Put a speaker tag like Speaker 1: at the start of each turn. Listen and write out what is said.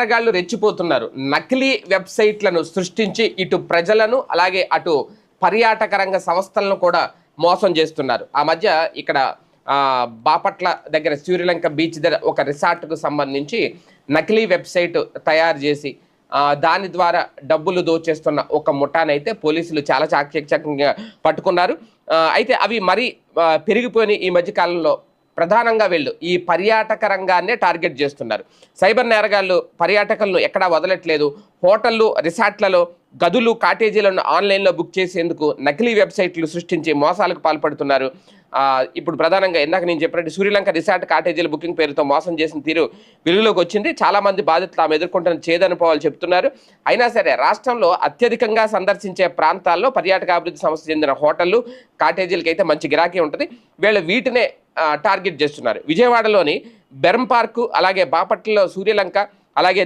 Speaker 1: ఆటగాళ్ళు రెచ్చిపోతున్నారు. నకిలీ వెబ్సైట్లను సృష్టించి ఇటు ప్రజలను అలాగే అటు పర్యాటక రంగ సంస్థలను కూడా మోసం చేస్తున్నారు. ఆ మధ్య ఇక్కడ బాపట్ల దగ్గర సూర్యలంక బీచ్ దగ్గర ఒక రిసార్ట్కు సంబంధించి నకిలీ వెబ్సైట్ తయారు చేసి దాని ద్వారా డబ్బులు దోచేస్తున్న ఒక ముఠానైతే పోలీసులు చాలా చాకచక్యంగా పట్టుకున్నారు. అయితే అవి మరీ పెరిగిపోయిన పెరిగిపోయినాయి ఈ మధ్యకాలంలో. ప్రధానంగా వీళ్ళు ఈ పర్యాటక రంగాన్నే టార్గెట్ చేస్తున్నారు. సైబర్ నేరగాళ్ళు పర్యాటకులను ఎక్కడా వదలట్లేదు. హోటళ్ళు రిసార్ట్లలో గదులు కాటేజీలను ఆన్లైన్లో బుక్ చేసేందుకు నకిలీ వెబ్సైట్లు సృష్టించి మోసాలకు పాల్పడుతున్నారు. ఇప్పుడు ప్రధానంగా ఇందాక నేను చెప్పినట్టు సూర్యలంక రిసార్ట్ కాటేజీల బుకింగ్ పేరుతో మోసం చేసిన తీరు వెలుగులోకి వచ్చింది. చాలామంది బాధితులు తాము ఎదుర్కొంటున్న చేదనుభవాలు చెప్తున్నారు. అయినా సరే రాష్ట్రంలో అత్యధికంగా సందర్శించే ప్రాంతాల్లో పర్యాటక అభివృద్ధి సంస్థ చెందిన హోటళ్ళు కాటేజీలకి అయితే మంచి గిరాకీ ఉంటుంది. వీళ్ళు వీటినే టార్గెట్ చేస్తున్నారు. విజయవాడలోని బెరం పార్కు అలాగే బాపట్లలో సూర్యలంక అలాగే